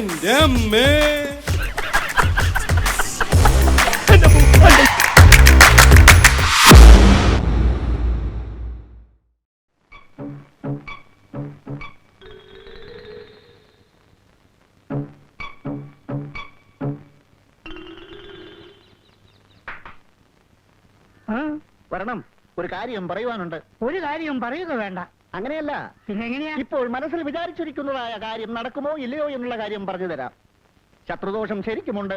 എന്റെ അമ്മേ വരണം. ഒരു കാര്യം പറയുവാനുണ്ട്. ഒരു കാര്യം പറയുക വേണ്ട. അങ്ങനെയല്ല. എങ്ങനെയാ? ഇപ്പോൾ മനസ്സിൽ വിചാരിച്ചിരിക്കുന്നതായ കാര്യം നടക്കുമോ ഇല്ലയോ എന്നുള്ള കാര്യം പറഞ്ഞു തരാം. ശത്രുദോഷം ശരിക്കുമുണ്ട്.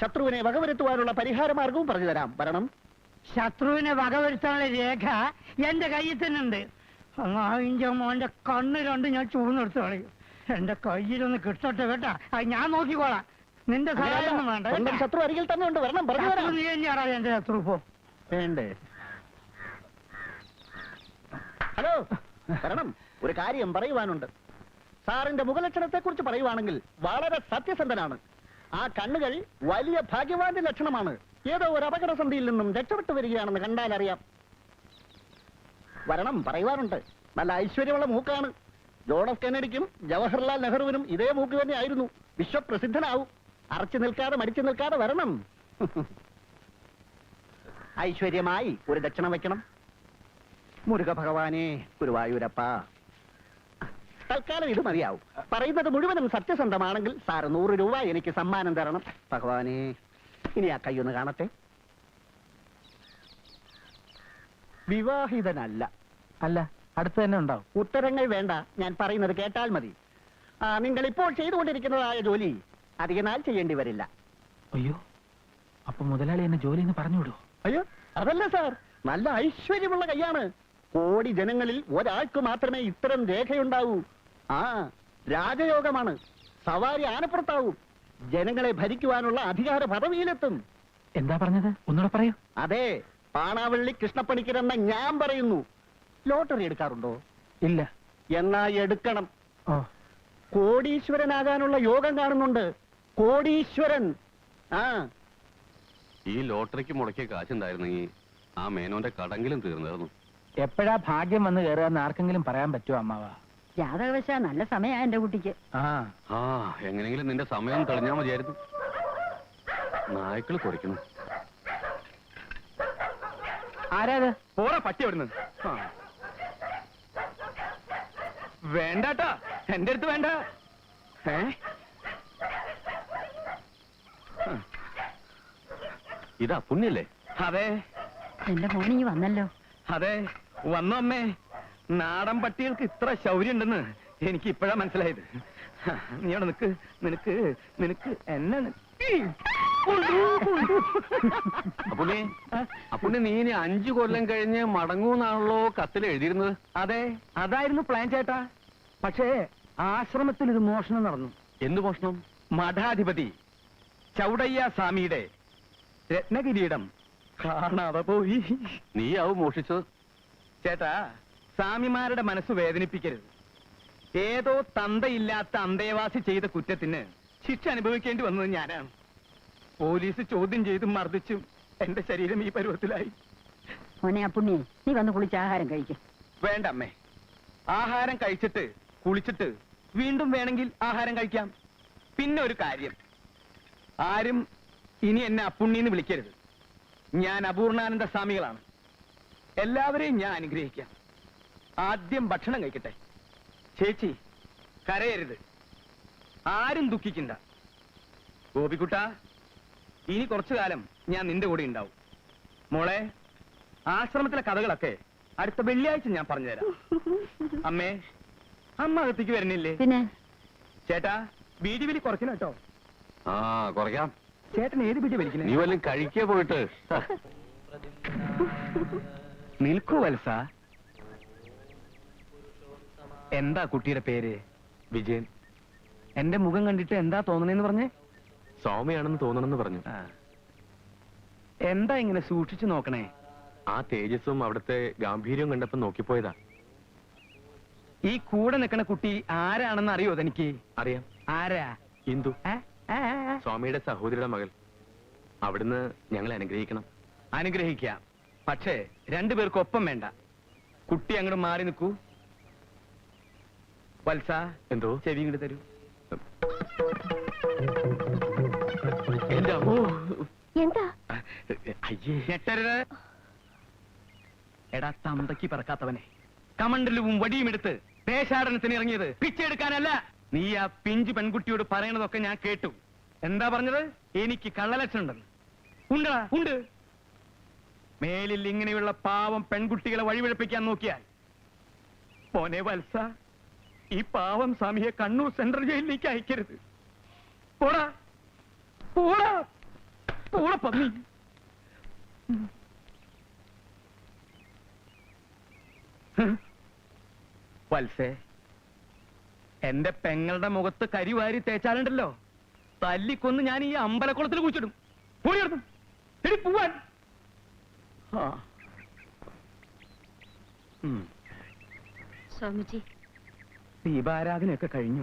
ശത്രുവിനെ വകവരുത്തുവാനുള്ള പരിഹാര മാർഗവും പറഞ്ഞു തരാം. വരണം. ശത്രുവിനെ വകവരുത്താനുള്ള രേഖ എന്റെ കയ്യിൽ തന്നെ ഉണ്ട് അമ്മാവിന്റെ മോന്റെ കണ്ണ് രണ്ട് ഞാൻ ചൂർന്നെടുത്ത് കളയും. എന്റെ കയ്യിലൊന്ന് കിട്ടട്ടെ കേട്ടാ? അത് ഞാൻ നോക്കിക്കോളാം. നിന്റെ സഹായം വേണ്ട സ്വന്തം കേട്ടാ. ശത്രു അരികിൽ തന്നെ ഉണ്ട്. വരണം പറഞ്ഞു ശത്രു തരാം നീ തന്നെയാടാ എന്റെ ശത്രു പോ വേണ്ടേ? ഹലോ? വരണം ഒരു കാര്യം പറയുവാനുണ്ട്. സാറിന്റെ മുഖലക്ഷണത്തെ കുറിച്ച് പറയുവാണെങ്കിൽ വളരെ സത്യസന്ധനാണ്. ആ കണ്ണുകൾ വലിയ ഭാഗ്യവാന്റെ ലക്ഷണമാണ്. ഏതോ ഒരു അപകടസന്ധിയിൽ നിന്നും രക്ഷപ്പെട്ടു വരികയാണെന്ന് കണ്ടാൽ അറിയാം. വരണം പറയുവാനുണ്ട്. നല്ല ഐശ്വര്യമുള്ള മൂക്കാണ്. ജോണഫ് കെനഡിക്കും ജവഹർലാൽ നെഹ്റുവിനും ഇതേ മൂക്ക് തന്നെ ആയിരുന്നു വിശ്വപ്രസിദ്ധനാവും. അറച്ചു നിൽക്കാതെ മടിച്ചു നിൽക്കാതെ വരണം. ഐശ്വര്യമായി ഒരു ദക്ഷിണം വെക്കണം. മുരുക ഭഗവാനെ ഗുരുവായൂരപ്പ. തൽക്കാലം ഇത് മതിയാവും. പറയുന്നത് മുഴുവനും സത്യസന്ധമാണെങ്കിൽ സാറ് നൂറ് രൂപ എനിക്ക് സമ്മാനം തരണം. ഭഗവാനെ ഇനി ആ കൈയൊന്ന് കാണട്ടെ. വിവാഹിതനല്ല. അല്ല അടുത്ത് തന്നെ ഉണ്ടാവും. ഉത്തരങ്ങൾ വേണ്ട ഞാൻ പറയുന്നത് കേട്ടാൽ മതി. ആ, നിങ്ങൾ ഇപ്പോൾ ചെയ്തുകൊണ്ടിരിക്കുന്നതായ ജോലി അധിക നാൾ ചെയ്യേണ്ടി വരില്ല. അയ്യോ അപ്പൊ മുതലാളി എന്നെ ജോലി എന്ന് പറഞ്ഞു വിടുവോ അയ്യോ അതല്ല സാർ. നല്ല ഐശ്വര്യമുള്ള കൈയാണ്. കോടി ജനങ്ങളിൽ ഒരാൾക്ക് മാത്രമേ ഇത്തരം രേഖയുണ്ടാവൂ. ആ രാജയോഗമാണ്. സവാരി ആനപ്പുറത്താവും. ജനങ്ങളെ ഭരിക്കുവാനുള്ള അധികാര പദവിയിലെത്തും. എന്താ പറഞ്ഞത്? ഒന്നുകൂടെ പറയൂ. അതെ പാണാവള്ളി കൃഷ്ണപ്പണിക്കരെന്ന ഞാൻ പറയുന്നു. ലോട്ടറി എടുക്കാറുണ്ടോ? ഇല്ല. എന്നാ എടുക്കണം. കോടീശ്വരനാകാനുള്ള യോഗം കാണുന്നുണ്ട്. കോടീശ്വരൻ. ആ. ഈ ലോട്ടറിക്ക് മുടക്കിയ കാശുണ്ടായിരുന്നെങ്കിൽ ആ മേനോന്റെ കടങ്കിലും തീർന്നിരുന്നു. എപ്പോഴാ ഭാഗ്യം വന്ന് കയറുകയെന്ന് ആർക്കെങ്കിലും പറയാൻ പറ്റുമോ അമ്മാവ? ജാതകവശ നല്ല സമയാ എന്റെ കുട്ടിക്ക്. ആ. ആ എങ്ങനെയെങ്കിലും നിന്റെ സമയം തെളിഞ്ഞാ മതിയായിരുന്നു. നായ്ക്കൾ കുറിക്കുന്നു. ആരാത്? പോടാ പട്ടി അവിടുന്ന് ആ. വേണ്ടാട്ടാ എന്റെ അടുത്ത് വേണ്ട. ഏ? ഇതാ പുണ്യല്ലേ? അതെ. എന്റെ മോനിങ്ങി വന്നല്ലോ. അതെ. വന്നു അമ്മേ. നാടൻ പട്ടികൾക്ക് ഇത്ര ശൗര്യം ഉണ്ടെന്ന് എനിക്ക് ഇപ്പോഴാ മനസ്സിലായത്. നീ അവിടെ നിനക്ക് നിനക്ക് നിനക്ക് എന്നെ അപ്പുണ്ണി അപ്പുണ്ണി നീ ഇനി അഞ്ചു കൊല്ലം കഴിഞ്ഞ് മടങ്ങൂന്നാണല്ലോ കത്തിൽ എഴുതിയിരുന്നത്. അതെ അതായിരുന്നു പ്ലാൻ ചേട്ടാ. പക്ഷേ ആശ്രമത്തിൽ ഒരു മോഷണം നടന്നു. എന്ത് മോഷണം? മഠാധിപതി ചൗടയ്യ സ്വാമിയുടെ രത്നകിരീടം കാണാതെ പോയി. നീ ആവും മോഷിച്ചത്. ചേട്ടാ സ്വാമിമാരുടെ മനസ്സ് വേദനിപ്പിക്കരുത്. ഏതോ തന്തയില്ലാത്ത അന്തേവാസി ചെയ്ത കുറ്റത്തിന് ശിക്ഷ അനുഭവിക്കേണ്ടി വന്നത് ഞാനാണ്. പോലീസ് ചോദ്യം ചെയ്തും മർദ്ദിച്ചും എന്റെ ശരീരം ഈ പരുവത്തിലായി. മോനെ അപ്പുണ്ണി നീ വന്ന് കുളിച്ച് ആഹാരം കഴിക്കും. വേണ്ട അമ്മേ. ആഹാരം കഴിച്ചിട്ട് കുളിച്ചിട്ട് വീണ്ടും വേണമെങ്കിൽ ആഹാരം കഴിക്കാം. പിന്നെ ഒരു കാര്യം. ആരും ഇനി എന്നെ അപ്പുണ്ണിന്ന് വിളിക്കരുത്. ഞാൻ അപൂർണാനന്ദ സ്വാമികളാണ്. എല്ലാവരെയും ഞാൻ അനുഗ്രഹിക്കാം. ആദ്യം ഭക്ഷണം കഴിക്കട്ടെ. ചേച്ചി കരയരുത്. ആരും ദുഃഖിക്കണ്ട. ഗോപിക്കുട്ട ഇനി കുറച്ചു കാലം ഞാൻ നിന്റെ കൂടെ ഉണ്ടാവും. മോളെ ആശ്രമത്തിലെ കഥകളൊക്കെ അടുത്ത വെള്ളിയാഴ്ച ഞാൻ പറഞ്ഞുതരാം. അമ്മേ അമ്മ അകത്തേക്ക് വരുന്നില്ലേ? പിന്നെ? ചേട്ടാ ബീഡി വലി കുറയ്ക്കണം കേട്ടോ. ആ കുറയ്ക്കാം. ചേട്ടൻ ഏത് ബീഡി നീ വലിക്കണേ വല്ലതും കഴിക്കേ പോയിട്ട്. നിൽക്കൂ വത്സ. എന്താ കുട്ടിയുടെ പേര്? വിജയൻ. എന്റെ മുഖം കണ്ടിട്ട് എന്താ തോന്നണേന്ന് പറഞ്ഞേ? സ്വാമിയാണെന്ന് തോന്നണമെന്ന് പറഞ്ഞു. ആ. എന്താ ഇങ്ങനെ സൂക്ഷിച്ചു നോക്കണേ? ആ തേജസ്സും അവിടുത്തെ ഗാംഭീര്യവും കണ്ടപ്പോ നോക്കിപ്പോയതാ. ഈ കൂടെ നിൽക്കണ കുട്ടി ആരാണെന്ന് അറിയോ തനിക്ക്? അറിയാം. ആരാ? ഹിന്ദു ഏ? ഏ, ഏ, ഏ. സ്വാമിയുടെ സഹോദരിയുടെ മകൾ. അവിടുന്ന് ഞങ്ങളെ അനുഗ്രഹിക്കണം. അനുഗ്രഹിക്കാം. പക്ഷേ രണ്ടുപേർക്ക് ഒപ്പം വേണ്ട. കുട്ടി അങ്ങോട്ട് മാറി നിൽക്കൂ. വത്സ എന്തോ? ചെവി ഇങ്ങോട്ട് തരൂ. എന്താ? അയ്യേ. എടാ തമ്പക്ക് പറക്കാത്തവനെ. കമണ്ടലുവും വടിയുമെടുത്ത് പേശാടനത്തിന് ഇറങ്ങിയത് പിച്ചെടുക്കാനല്ല നീ ആ പിഞ്ചു പെൺകുട്ടിയോട് പറയണതൊക്കെ ഞാൻ കേട്ടു. എന്താ പറഞ്ഞത്? എനിക്ക് കള്ളലക്ഷണം ഉണ്ടെന്ന് ഉണ്ടാ ഉണ്ട്. മേലിൽ ഇങ്ങനെയുള്ള പാവം പെൺകുട്ടികളെ വഴിപിഴപ്പിക്കാൻ നോക്കിയാൽ. പോനെ വത്സ ഈ പാവം സ്വാമിയെ കണ്ണൂർ സെൻട്രൽ ജയിലിലേക്ക് അയക്കരുത്. പോടാ പോടാ പോടാ പന്നി. വത്സേ എന്റെ പെങ്ങളുടെ മുഖത്ത് കരിവാരി തേച്ചാലുണ്ടല്ലോ. തല്ലിക്കൊന്ന് ഞാൻ ഈ അമ്പലക്കുളത്തിൽ കുഴിച്ചിടും. പോടിയെടുത്തു പോവാൻ. സ്വാമിജി. ദീപാരാധനയൊക്കെ കഴിഞ്ഞു?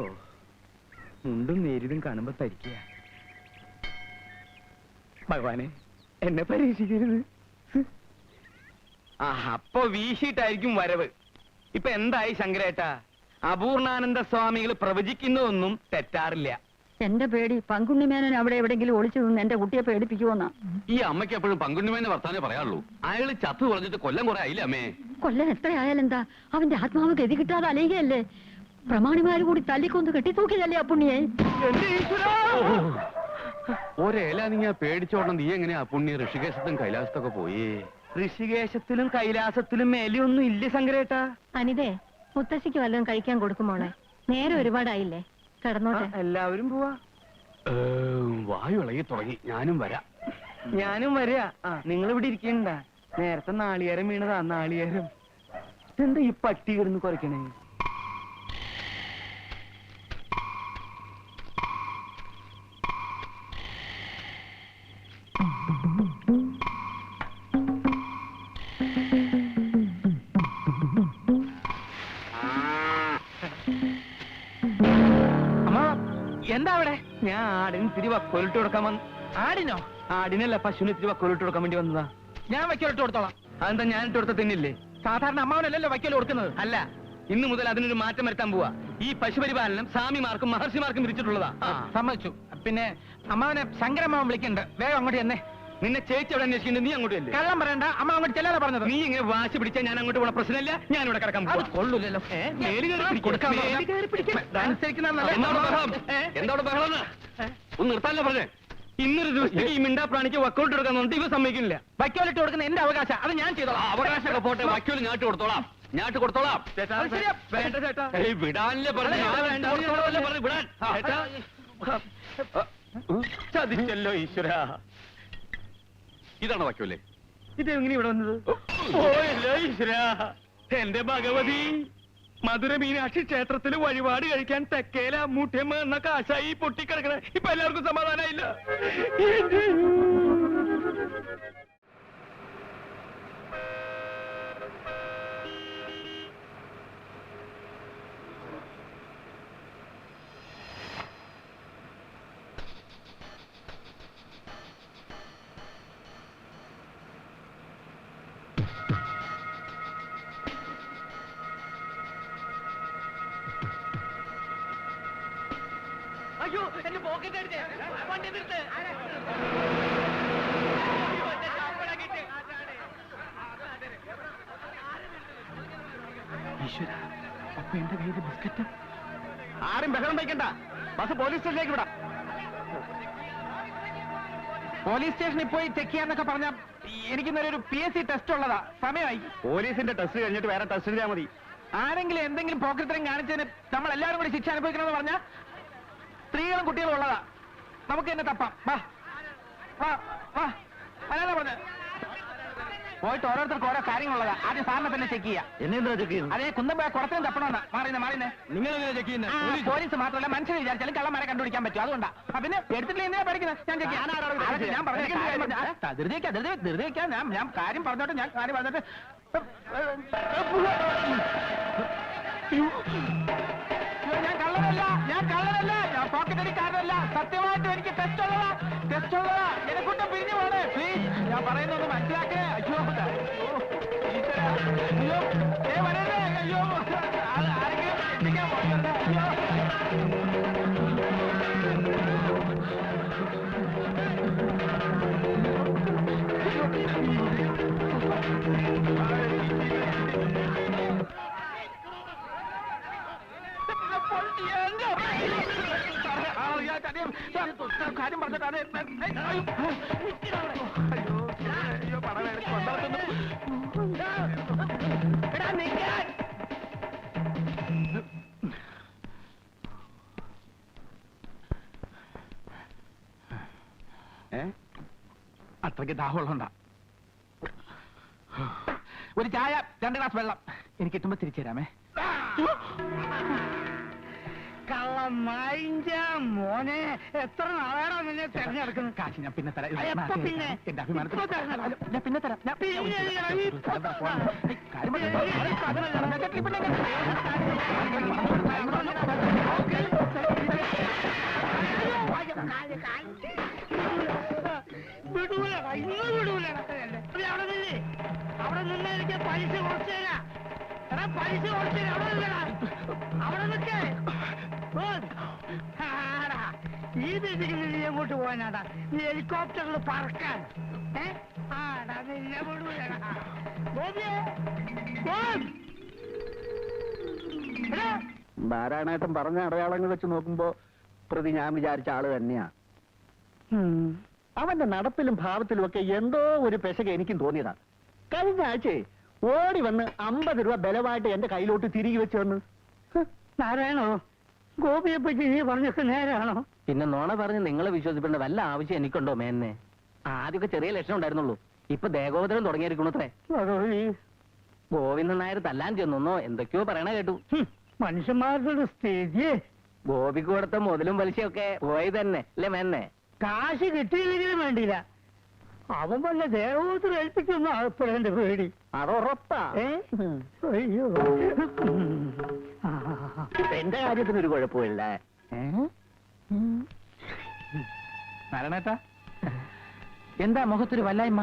ഓ. മുണ്ടും നേരിതും കാണുമ്പോ തരിക്കുക ഭഗവാനെ എന്നെ പരീക്ഷിക്കരുത്. ആ അപ്പൊ വീശിയിട്ടായിരിക്കും വരവ്. ഇപ്പൊ എന്തായി ശങ്കരേട്ട? അപൂർണാനന്ദ സ്വാമികൾ പ്രവചിക്കുന്നതൊന്നും തെറ്റാറില്ല. എന്റെ പേടി പങ്കുണ്ണിമേനൻ അവിടെ എവിടെങ്കിലും ഒളിച്ചു നിന്ന് എന്റെ കുട്ടിയെ പേടിപ്പിക്കുമെന്നാ ഈ അമ്മയ്ക്ക് എപ്പോഴും പങ്കുണ്ണിമേനെ വർത്താനേ പറയാറുള്ളൂ. അയാൾ ചത്തു പറഞ്ഞിട്ട് കൊല്ലം കുറെ ആയില്ലേ അമ്മേ? കൊല്ലം എത്രയായാലെന്താ അവന്റെ ആത്മാവ് ഗതി കിട്ടാതെ അലയുകയല്ലേ? പ്രമാണിമാര് കൂടി തല്ലിക്കൊന്ന് കെട്ടിത്തൂക്കിയതല്ലേ ആ പുണ്യെ? ഒരേല നീ പേടിച്ചോടണം നീ എങ്ങനെയാ പുണ്യ? ഋഷികേശത്തും കൈലാസത്തൊക്കെ പോയി? ഋഷികേശത്തിലും കൈലാസത്തിലും മേലെയൊന്നും ഇല്ല സങ്കരേട്ടാ അനിതേ മുത്തശ്ശിക്ക് വല്ലതും കഴിക്കാൻ കൊടുക്കുമോളെ നേരെ ഒരുപാടായില്ലേ? കിടന്നോട്ടെ. എല്ലാവരും പോവാ. വായു ഇളകി തുടങ്ങി. ഞാനും വരാം. ഞാനും വരാ. ആ നിങ്ങൾ ഇവിടെ ഇരിക്കണ്ട. നേരത്തെ നാളികേരം വീണതാ നാളികേരം. എന്താ ഈ പട്ടി കിടന്ന് കുറയ്ക്കണേ? എന്താ അവിടെ? ഞാൻ ആടിന് ഇത്തിരി വക്കോലിട്ട് കൊടുക്കാൻ വന്നു ആടിനോ? ആടിനല്ല പശുവിന് ഇത്തിരി വക്കോലിട്ട് കൊടുക്കാൻ വേണ്ടി വന്നതാ. ഞാൻ വയ്ക്കലിട്ട് കൊടുത്തോളാം. അതെന്താ ഞാൻ ഇട്ട് കൊടുത്ത തിന്നില്ലേ? സാധാരണ അമ്മാവനല്ലല്ലോ വയ്ക്കൽ കൊടുക്കുന്നത്. അല്ല ഇന്ന് മുതൽ അതിനൊരു മാറ്റം വരുത്താൻ പോവാ. ഈ പശുപരിപാലനം സ്വാമിമാർക്കും മഹർഷിമാർക്കും വിരിച്ചിട്ടുള്ളതാ സമ്മതിച്ചു. പിന്നെ അമ്മാവനെ ശങ്കരമ്മാവൻ വിളിക്കണ്ട്. വേഗം അങ്ങോട്ട് തന്നെ നിന്നെ ചേച്ചി അവിടെ അന്വേഷിക്കുന്നത് നീ അങ്ങോട്ട് അല്ലേ കള്ളം പറയണ്ട. അമ്മ അങ്ങോട്ട് ചെല്ലാതെ പറഞ്ഞത്. നീ ഇങ്ങനെ വാശി പിടിച്ചാൽ ഞാൻ അങ്ങോട്ട് പോണ പ്രശ്നമില്ല. ഞാൻ ഇവിടെ കിടക്കാൻ അത്. കൊള്ളൂലല്ലോ. മേൽ പറഞ്ഞാ- ബഹളം? ഒന്ന് നിർത്താനല്ലേ ഇന്നൊരു ദിവസത്തേക്ക് ഈ മിണ്ടാ പ്രാണിക്ക് വക്കോട്ട് കൊടുക്കാൻ നോക്കി ഇവ സമ്മതിക്കില്ല വക്കോലിട്ട് കൊടുക്കുന്ന എന്റെ അവകാശം. അത് ഞാൻ ചെയ്തോളാം. അവകാശമൊക്കെ പോട്ടെ. വക്കീൽ ഞാട്ട് കൊടുത്തോളാം. ഞാട്ട് കൊടുത്തോളാം. വിടാനല്ലേ പറഞ്ഞു വിടാൻ. ചതിച്ചല്ലോ ഈശ്വര. ഇതാണ് വാക്യമല്ലേ ഇത് എങ്ങനെ ഇവിടെ വന്നത്? എന്റെ ഭഗവതി മധുര മീനാക്ഷി ക്ഷേത്രത്തിൽ വഴിപാട് കഴിക്കാൻ തെക്കേല മുട്ടയമ്മ എന്ന കാശായി പൊട്ടിക്കിടക്കണ. ഇപ്പൊ എല്ലാവർക്കും സമാധാനമായില്ല ആരും ബഹളം വയ്ക്കണ്ട. ബസ് പോലീസ് സ്റ്റേഷനിലേക്ക് വിടാം. പോലീസ് സ്റ്റേഷനിൽ പോയി ചെക്ക് ചെയ്യാന്നൊക്കെ പറഞ്ഞ എനിക്ക് ഒരു പി എസ് സി ടെസ്റ്റ് ഉള്ളതാ. സമയമായി. പോലീസിന്റെ ടെസ്റ്റ് കഴിഞ്ഞിട്ട് വേറെ ടെസ്റ്റ് ചെയ്താൽ മതി. ആരെങ്കിലും എന്തെങ്കിലും പോക്കറ്ററിങ് കാണിച്ചതിന് നമ്മൾ എല്ലാവരും കൂടി ശിക്ഷ അനുഭവിക്കണമെന്ന് പറഞ്ഞാൽ സ്ത്രീകളും കുട്ടികളും ഉള്ളതാ. നമുക്ക് എന്നെ തപ്പാം. വാ. വാ വാ. അതാണ് പറഞ്ഞത് പോയിട്ട് ഓരോരുത്തർക്ക് ഓരോ കാര്യങ്ങളുള്ളതാ. ആദ്യം സാറിനെ തന്നെ ചെക്ക് ചെയ്യാം. എന്നെന്താ ചെക്ക് ചെയ്യുന്നത്? അതേ കുന്തമ്പ കുടത്തിനും തപ്പണമെന്നാ. മാറിയുന്ന മാറിയുന്നേ. നിങ്ങൾ ചെക്ക് പോലീസ് മാത്രമല്ല മനുഷ്യനെ വിചാരിച്ചാലും കള്ളന്മാരെ കണ്ടുപിടിക്കാൻ പറ്റും. അതുകൊണ്ടാ. പിന്നെ എടുത്തിട്ടില്ല? എന്തിനാ പഠിക്കുന്നത് ഞാൻ അതൊക്കെ ഞാൻ ധൃതിക്കാം ധൃതി വെക്കാം, ധൃതി വെക്കാം, ധൃതി വെക്കാം. ഞാൻ ഞാൻ കാര്യം പറഞ്ഞോട്ടെ ഞാൻ കാര്യം പറഞ്ഞിട്ട്. ഞാൻ കള്ളനല്ല ഞാൻ പോക്കറ്റ് അടിക്കാരനല്ല. സത്യമായിട്ട് എനിക്ക് ടെസ്റ്റ് ഉള്ളതാ ടെസ്റ്റ് ഉള്ളതാ എന്നെ പിരിഞ്ഞു പോണേ പ്ലീസ് ഞാൻ പറയുന്നത് മനസ്സിലാക്കണേ. അത്രയ്ക്ക് ദാഹമുള്ളണ്ട ഒരു ചായ രണ്ട് ഗ്ലാസ് വെള്ളം. എനിക്ക് കിട്ടുമ്പോ തിരിച്ചു തരാമേ. മോനെ. എത്ര നാളാണോ നിന്നെ തെരഞ്ഞെടുക്കുന്നത്? കാശി ഞാൻ പിന്നെ തരാം. പിന്നെ? എന്റെ അഭിമാനത്തിൽ. ഞാൻ പിന്നെ തരാം. കാര്യം നിന്ന് എനിക്ക് പൈസ കുറച്ചു തരാം എടാ പൈസ കുറച്ചു തരാം അവിടെ നില്ലടാ അവിടെ നിൽക്കേ ഈ നീ എങ്ങോട്ട് പോകാനാടാ? ഈ ഹെലികോപ്റ്ററിൽ പറക്കാൻ. ഏ? ആടാ നിന്നെ വിടൂലടാ ഗോപിയേ ഗോപ് എടാ. നാരായണേട്ടൻ പറഞ്ഞ അടയാളങ്ങൾ വെച്ച് നോക്കുമ്പോ പ്രതി ഞാൻ വിചാരിച്ച ആൾ തന്നെയാ. അവന്റെ നടപ്പിലും ഭാവത്തിലും ഒക്കെ എന്തോ ഒരു പെശക എനിക്കും തോന്നിയതാ. കഴിഞ്ഞ ആഴ്ചയെ ഓടി വന്ന് അമ്പത് രൂപ ബലമായിട്ട് എന്റെ കയ്യിലോട്ട് തിരികെ വെച്ചു വന്ന് നാരായണോ? ഗോപിയെ പറ്റി നീ പറഞ്ഞൊക്കെ നേരാണോ? പിന്നെ നോണ പറഞ്ഞ് നിങ്ങളെ വിശ്വസിപ്പിക്കേണ്ട വല്ല ആവശ്യം എനിക്കുണ്ടോ മേന്നെ? ആദ്യമൊക്കെ ചെറിയ ലക്ഷണം ഉണ്ടായിരുന്നുള്ളൂ. ഇപ്പൊ ദേഗോദരം തുടങ്ങിയിരിക്കണത്രേ ഗോവിന്ദൻ നായർ തല്ലാൻ ചെന്നോ എന്തൊക്കെയോ പറയണ കേട്ടു. മനുഷ്യന്മാരുടെ സ്ഥിതി ഗോപിക്ക് കൊടുത്ത മുതലും പലിശയൊക്കെ പോയി തന്നെ അല്ലേ മേന്നെ? കാശ് കിട്ടിയില്ലെങ്കിലും വേണ്ടിയില്ല. അവൻ വല്ല ദേവോത്തരം ഏൽപ്പിക്കുന്ന ആൾപ്പെടേണ്ട പേടി. അതുറപ്പാ. ഏ? അയ്യോ. എന്റെ കാര്യത്തിന് ഒരു കുഴപ്പമില്ല നാരായണേട്ടാ എന്താ മുഖത്തൊരു വല്ലായ്മ?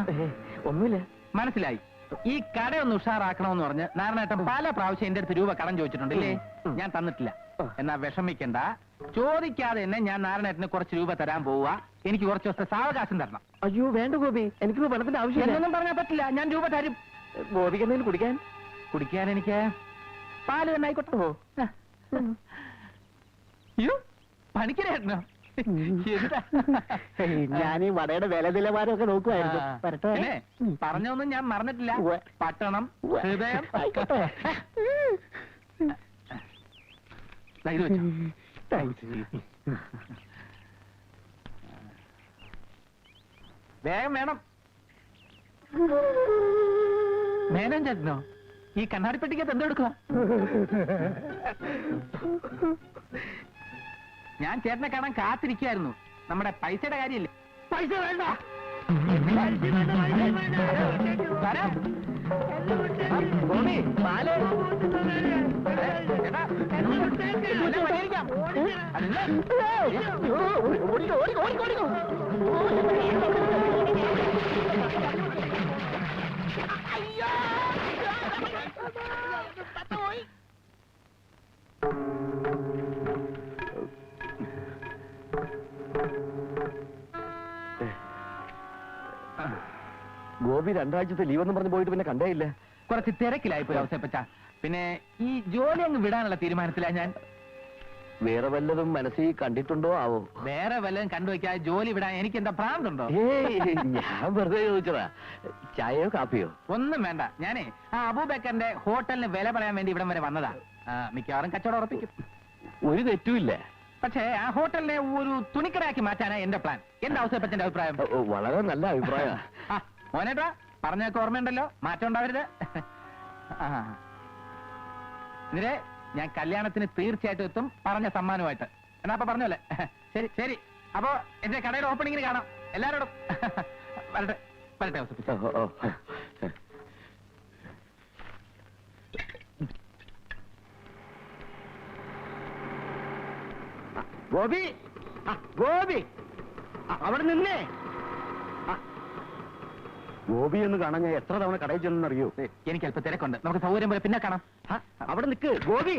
ഒന്നുമില്ല. മനസ്സിലായി. ഈ കടയൊന്ന് ഉഷാറാക്കണമെന്ന് പറഞ്ഞ് നാരായണേട്ടൻ പല പ്രാവശ്യം എന്റെ അടുത്ത് രൂപ കടം ചോദിച്ചിട്ടുണ്ട് ഉം. ഞാൻ തന്നിട്ടില്ല. എന്നാ വിഷമിക്കണ്ട. ചോദിക്കാതെ തന്നെ ഞാൻ നാരായണേട്ടന് കുറച്ച് രൂപ തരാൻ പോവുക എനിക്ക് കുറച്ച് ദിവസത്തെ സാവകാശം തരണം. അയ്യോ വേണ്ട ഗോപി. എനിക്കിപ്പോ പണത്തിന്റെ ആവശ്യം എന്നൊന്നും പറഞ്ഞാൽ പറ്റില്ല. ഞാൻ രൂപ തരും. ഗോപിക്ക് എന്തെങ്കിലും കുടിക്കാൻ? കുടിക്കാൻ എനിക്ക് പാൽ തന്നെ ആയിക്കോട്ടെ. ആ. അയ്യോ പണിക്കരേട്ടനോ എന്താ? ഞാൻ ഈ വടയുടെ വില നിലവാരമൊക്കെ നോക്കുമായിരുന്നു ആ. വരട്ടെ. പിന്നെ പറഞ്ഞൊന്നും ഞാൻ മറന്നിട്ടില്ല. ഉവ്വ്. പട്ടണം ഹൃദയം. ആയിക്കോട്ടെ. ഇത് വെച്ചോ. താങ്ക്സ്. വേഗം വേണം. മേനൻ ചേട്ടനോ? ഈ കണ്ണാടിപ്പെട്ടിക്കത്ത് എന്തോ എടുക്കുക ഞാൻ ചേട്ടനെ കാണാൻ കാത്തിരിക്കുമായിരുന്നു നമ്മുടെ പൈസയുടെ കാര്യമില്ലേ പൈസ വേണ്ട. പൈസ വേണ്ട, പൈസ വേണ്ട. വരാം. ഗോപി, രണ്ടാഴ്ചത്തെ ലീവെന്ന് പറഞ്ഞ് പോയിട്ട് പിന്നെ കണ്ടേയില്ല. കുറച്ച് തിരക്കിലായി പോയി അവസരപ്പച്ച പിന്നെ ഈ ജോലി അങ്ങ് വിടാനുള്ള തീരുമാനത്തിലാ ഞാൻ. വേറെ വല്ലതും മനസ്സിൽ കണ്ടിട്ടുണ്ടോ ആവും? വേറെ വല്ലതും കണ്ടു വെക്കാ ജോലി വിടാൻ എനിക്ക് എന്താ പ്രാന്തുണ്ടോ? ഏയ് ഞാൻ വെറുതെ ചോദിച്ചതാ. ചായയോ കാപ്പിയോ? ഒന്നും വേണ്ട. ഞാനേ ആ അബൂബക്കറിന്റെ ഹോട്ടലിന് വില പറയാൻ വേണ്ടി ഇവിടം വരെ വന്നതാ. ആ, മിക്കവാറും കച്ചവടം ഉറപ്പിക്കും. ഒരു തെറ്റുമില്ല. പക്ഷേ ആ ഹോട്ടലിനെ ഒരു തുണിക്കടയാക്കി മാറ്റാനാ എന്റെ പ്ലാൻ. എന്താ അവസരപ്പച്ചന്റെ അഭിപ്രായം? വളരെ നല്ല അഭിപ്രായം ആ മോനേട്ടാ പറഞ്ഞൊക്കെ ഓർമ്മയുണ്ടല്ലോ. മാറ്റം ഉണ്ടാവരുത്. ആ. ഇതിലെ ഞാൻ കല്യാണത്തിന് തീർച്ചയായിട്ടും എത്തും. പറഞ്ഞ സമ്മാനമായിട്ട് എന്നാ അപ്പൊ പറഞ്ഞല്ലേ ശരി ശരി. അപ്പോ എന്റെ കടയുടെ ഓപ്പണിങ്ങിന് കാണാം. എല്ലാരോടും. വരട്ടെ വരട്ടെ. ഗോപി. ഗോപി. അവിടെ നിന്നേ. ഗോപി എന്ന് കാണാൻ ഞാൻ എത്ര തവണ കടയിൽ ചെന്നറിയോ എനിക്ക് അല്പം തിരക്കുണ്ട്. നമുക്ക് സൗകര്യം പോലെ പിന്നെ കാണാം. അവിടെ നിൽക്ക് ഗോപി?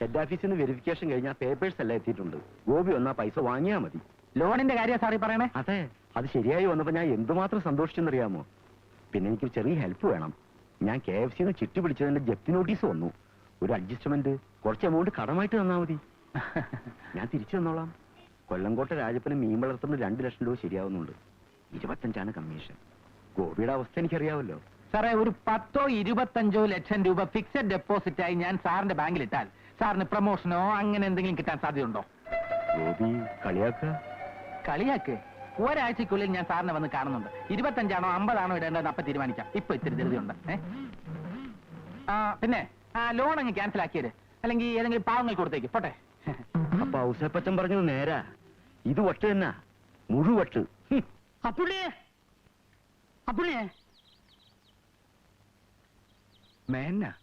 ഹെഡ് ഓഫീസിൽ നിന്ന് വെരിഫിക്കേഷൻ കഴിഞ്ഞാൽ പേപ്പേഴ്സ് എല്ലാം എത്തിയിട്ടുണ്ട്. ഗോപി വന്നാ പൈസ വാങ്ങിയാ മതി. ലോണിന്റെ കാര്യം സാറി പറയണേ. അതെ അത് ശരിയായി വന്നപ്പോ ഞാൻ എന്തുമാത്രം സന്തോഷിച്ചെന്നറിയാമോ? പിന്നെ എനിക്ക് ചെറിയ ഹെൽപ്പ് വേണം. ഞാൻ കെ എഫ് സിന്ന് ചിട്ടി പിടിച്ചതിന്റെ ജപ്തി നോട്ടീസ് വന്നു. ഒരു അഡ്ജസ്റ്റ്മെന്റ് കുറച്ച് എമൗണ്ട് കടമായിട്ട് തന്നാ മതി. ഞാൻ തിരിച്ചു തന്നോളാം കൊല്ലംകോട്ടെ രാജപ്പന് മീൻ വളർത്തുന്ന രണ്ട് ലക്ഷം രൂപ ശരിയാവുന്നുണ്ട്. ഇരുപത്തഞ്ചാണ് കമ്മീഷൻ ഗോപിയുടെ അവസ്ഥ എനിക്കറിയാവല്ലോ സാറേ ഒരു പത്തോ ഇരുപത്തഞ്ചോ ലക്ഷം രൂപ ഫിക്സഡ് ഡെപ്പോസിറ്റ് ആയി ഞാൻ സാറിന്റെ ബാങ്കിൽ ഇട്ടാൽ സാറിന് പ്രൊമോഷനോ അങ്ങനെ എന്തെങ്കിലും കിട്ടാൻ സാധ്യതയുണ്ടോ? ഗോപി കളിയാക്ക. കളിയാക്ക്? ഒരാഴ്ചക്കുള്ളിൽ ഞാൻ സാറിനെ വന്ന് കാണുന്നുണ്ട്. ഇരുപത്തഞ്ചാണോ അമ്പതാണോ ഇടേണ്ടത് അപ്പൊ തീരുമാനിക്കാം. ഇപ്പൊ ഇത്തിരി ധൃതിയുണ്ട്. ഏ? ആ പിന്നെ ആ ലോൺ അങ്ങ് ക്യാൻസൽ ആക്കിയത് അല്ലെങ്കിൽ ഏതെങ്കിലും പാവങ്ങൾ കൊടുത്തേക്ക്. പോട്ടെ. അപ്പൊ ഔസേപ്പച്ചൻ പറഞ്ഞത് നേരാ. ഇത് വട്ട് തന്നെ മുഴുവട്ട്. അപ്പുണ്ണിയെ അപ്പുണ്ണിയെ മേന്ന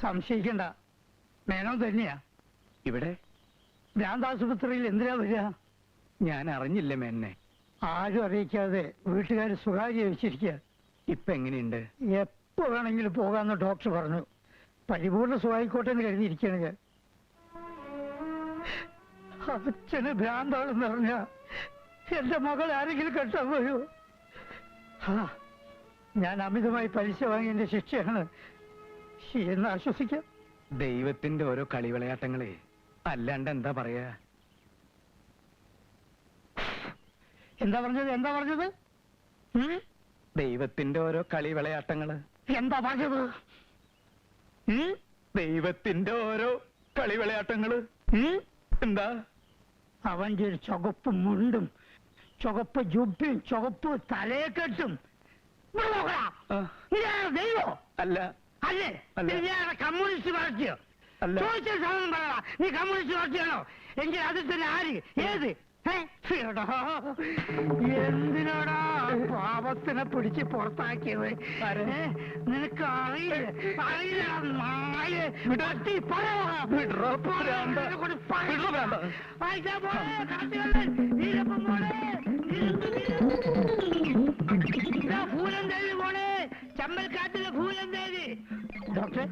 സംശയിക്കണ്ട. മേനോ തന്നെയാ. ഇവിടെ? ഭ്രാന്താശുപത്രിയിൽ എന്തിനാ വരിക? ഞാൻ അറിഞ്ഞില്ല മേനെ. ആരും അറിയിക്കാതെ വീട്ടുകാർ സ്വകാര്യ വെച്ചിരിക്കുക ഇപ്പൊ എങ്ങനെയുണ്ട്? എപ്പോ വേണമെങ്കിലും പോകാന്ന് ഡോക്ടർ പറഞ്ഞു. പരിപൂർണ സുഖായിക്കോട്ടെ എന്ന് കരുതിയിരിക്കുകയാണ് ഞാൻ. അച്ഛന് ഭ്രാന്താണെന്ന് പറഞ്ഞ എന്റെ മകൾ ആരെങ്കിലും കെട്ടാൻ പോയോ? ആ, ഞാൻ അമിതമായി പലിശ വാങ്ങിയതിന്റെ ശിക്ഷയാണ്. എന്ന് ആശ്വസിക്കാം. ദൈവത്തിന്റെ ഓരോ കളിവിളയാട്ടങ്ങളെ അല്ലാണ്ട് എന്താ പറയാ? എന്താ പറഞ്ഞത്? എന്താ പറഞ്ഞത്? ദൈവത്തിന്റെ ഓരോ കളിവിളയാട്ടങ്ങൾ. എന്താ പറഞ്ഞത്? ദൈവത്തിന്റെ ഓരോ കളിവിളയാട്ടങ്ങൾ? എന്താ? അവന്റെ ഒരു ചുവപ്പ് മുണ്ടും ചുവപ്പ് ജുബിയും ചുവപ്പ് തലയെക്കെട്ടും ദൈവോ? അല്ല. അല്ലേ. കമ്മ്യൂണിസ്റ്റ് പാർട്ടിയോ. ചോദിച്ച സാധനം പറയടാ. നീ കമ്മ്യൂണിസ്റ്റ് പാർട്ടിയാണോ? എങ്കിൽ അതിൽ തന്നെ ആര്? ഏത്? എന്തിനാടാ പാപത്തിനെ പിടിച്ച് പുറത്താക്കിയത്? നിനക്ക് അറിയില്ല അറിയില്ല നീലപ്പം, നീലപ്പം. ഇതാ ഭൂലം ചമ്മൽക്കാട്ടിലെ ഭൂലം ഡോക്ടർ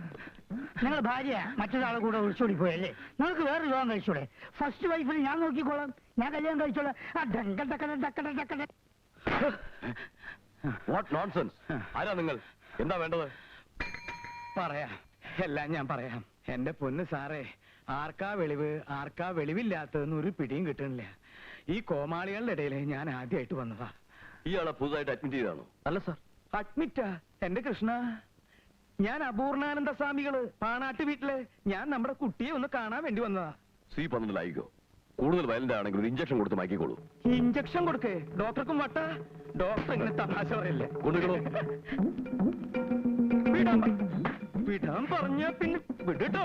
നിങ്ങൾ ഭാര്യ മറ്റൊരാളെ കൂടെ ഒഴിച്ചോടി പോയല്ലേ? നിങ്ങൾക്ക് വേറെ വിവാഹം കഴിച്ചൂടെ? ഫസ്റ്റ് വൈഫിന് ഞാൻ നോക്കിക്കോളാം. ഞാൻ കല്യാണം കഴിച്ചോളാം. ആ ഡങ്ക ഡക്കട ഡക്കട ഡക്കട വാട്ട് നോൺസെൻസ് ആരാ നിങ്ങൾ? എന്താ വേണ്ടത്? പറയാം. എല്ലാം ഞാൻ പറയാം. എന്റെ പൊന്ന് സാറേ ആർക്കാ വെളിവ് ആർക്കാ വെളിവില്ലാത്തതെന്ന് ഒരു പിടിയും കിട്ടണില്ല ഈ കോമാളികളുടെ ഇടയിൽ ഞാൻ ആദ്യമായിട്ട് വന്നതാ. ഇയാളെ പുതുതായിട്ട് അഡ്മിറ്റ് ചെയ്താണോ അല്ല സാർ. അഡ്മിറ്റാ എന്റെ കൃഷ്ണ. ഞാൻ അപൂർണാനന്ദ സ്വാമികൾ പാണാട്ട് വീട്ടിൽ. ഞാൻ നമ്മുടെ കുട്ടിയെ ഒന്ന് കാണാൻ വേണ്ടി വന്നതാ. സി പന്ത്രണ്ടിലായിക്കോ കൂടുതൽ വയലന്റ് ആണെങ്കിൽ ഒരു ഇഞ്ചക്ഷൻ കൊടുത്ത് മാക്കിക്കോളൂ ഇഞ്ചക്ഷൻ കൊടുക്കേ. ഡോക്ടർക്കും വട്ട. ഡോക്ടർ ഇങ്ങനെ തമാശ പറയല്ലേ? കൊണ്ടുകളോ വിടാൻ വിടാൻ പറഞ്ഞ പിന്നെ വിടട്ടോ.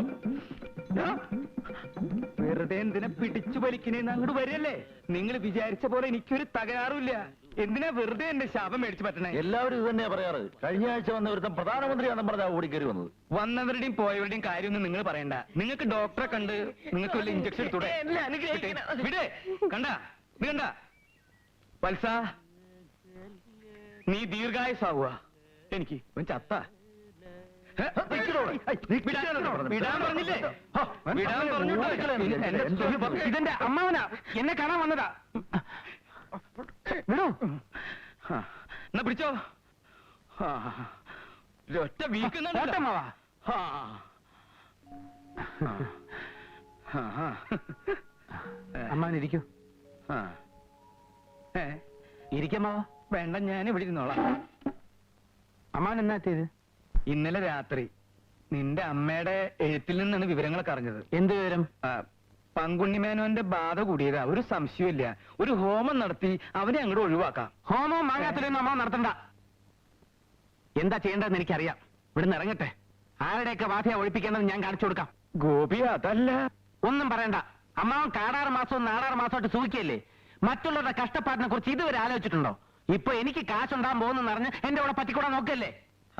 വെറുതെ എന്തിനെ പിടിച്ചു വലിക്കണേന്ന് അങ്ങോട്ട് വരല്ലേ നിങ്ങൾ വിചാരിച്ച പോലെ എനിക്കൊരു തകരാറുമില്ല എന്തിനാ വെറുതെ എന്റെ ശാപം മേടിച്ചു പറ്റണേ? എല്ലാവരും ഇത് തന്നെയാ പറയാറ്. കഴിഞ്ഞ ആഴ്ച വന്ന ഒരുത്തം പ്രധാനമന്ത്രിയാണെന്ന് പറഞ്ഞാ ഓടിക്കറി വന്നത്. വന്നവരുടെയും പോയവരുടെയും കാര്യമൊന്നും നിങ്ങൾ പറയണ്ട. നിങ്ങൾക്ക് ഡോക്ടറെ കണ്ട് നിങ്ങൾക്ക് വല്ല ഇഞ്ചക്ഷൻ എടുത്തൂടെ? വിട്ടേ. വിടേ. കണ്ട? ഇത് കണ്ട? വത്സ നീ ദീർഘായുസാവുക എനിക്ക് ഇവൻ ചത്ത. ഹെ? വിടാൻ വിടാൻ പറഞ്ഞില്ലേ? ഹോ, വിടാൻ പറഞ്ഞിട്ടോ എന്റെ- ഇതെന്റെ അമ്മാവനാ. എന്നെ കാണാൻ വന്നതാ. വിടൂ. എന്നാ പിടിച്ചോ. ഒറ്റ വീക്കുന്നുണ്ടോ. അമ്മാനിരിക്കൂ ആ. ഏ, ഇരിക്കമ്മോ? വേണ്ട ഞാൻ ഇവിടെ ഇരുന്നോളാം. അമ്മാൻ എന്നാ എത്തിയത് ഇന്നലെ രാത്രി നിന്റെ അമ്മയുടെ എഴുത്തിൽ നിന്നാണ് വിവരങ്ങളൊക്കെ അറിഞ്ഞത്. എന്ത് വിവരം? ആ, പങ്കുണ്ണിമേനോന്റെ ബാധ കൂടിയതാ. ഒരു സംശയമില്ല ഒരു ഹോമം നടത്തി അവനെ അങ്ങോട്ട് ഒഴിവാക്കാം. ഹോമം മാങ്ങാത്തിലൊന്നും നമ്മൾ നടത്തണ്ട. എന്താ ചെയ്യേണ്ടതെന്ന് എനിക്കറിയാം. ഇവിടുന്ന് ഇറങ്ങട്ടെ. ആരുടെയൊക്കെ ബാധയെ ഒഴിപ്പിക്കേണ്ടത് ഞാൻ കാണിച്ചു കൊടുക്കാം. ഗോപി അതല്ല. ഒന്നും പറയണ്ട. അമ്മാവൻ കാടാറ് മാസവും നാടാറ് മാസമായിട്ട് സൂക്കിയല്ലേ മറ്റുള്ളവരുടെ കഷ്ടപ്പാടിനെ കുറിച്ച് ഇതുവരെ ആലോചിച്ചിട്ടുണ്ടോ? ഇപ്പൊ എനിക്ക് കാശുണ്ടാകാൻ പോകുന്നെന്ന് അറിഞ്ഞ് എന്റെ കൂടെ പറ്റിക്കൂടാ നോക്കല്ലേ?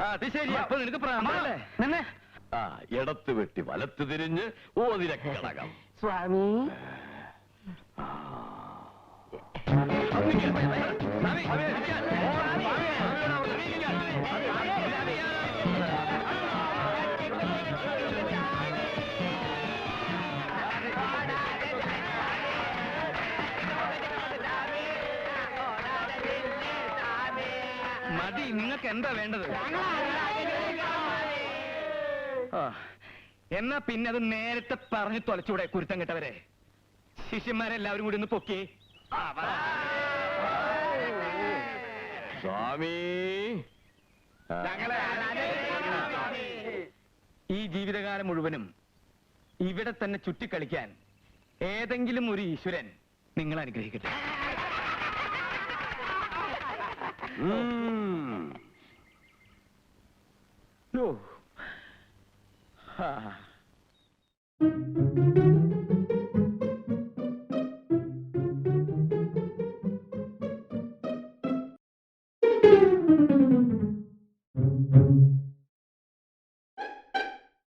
അത് ശരി അപ്പൊ നിനക്ക് പ്രാന്തല്ലേ നിന്നെ. ആ ഇടത്ത് വെട്ടി വലത്ത് തിരിഞ്ഞ് ഓതിരക്കടകം സ്വാമി മതി നിങ്ങൾക്ക് എന്താ വേണ്ടത്? ആ, എന്നാ പിന്നെ അത് നേരത്തെ പറഞ്ഞു തൊലച്ചൂടെ കുരുത്തം കെട്ടവരെ. ശിഷ്യന്മാരെല്ലാവരും കൂടി ഒന്ന് പൊക്കി. സ്വാമി. ഈ ജീവിതകാലം മുഴുവനും ഇവിടെ തന്നെ ചുറ്റിക്കളിക്കാൻ ഏതെങ്കിലും ഒരു ഈശ്വരൻ നിങ്ങൾ അനുഗ്രഹിക്കട്ടെ. ഓ. 哈哈。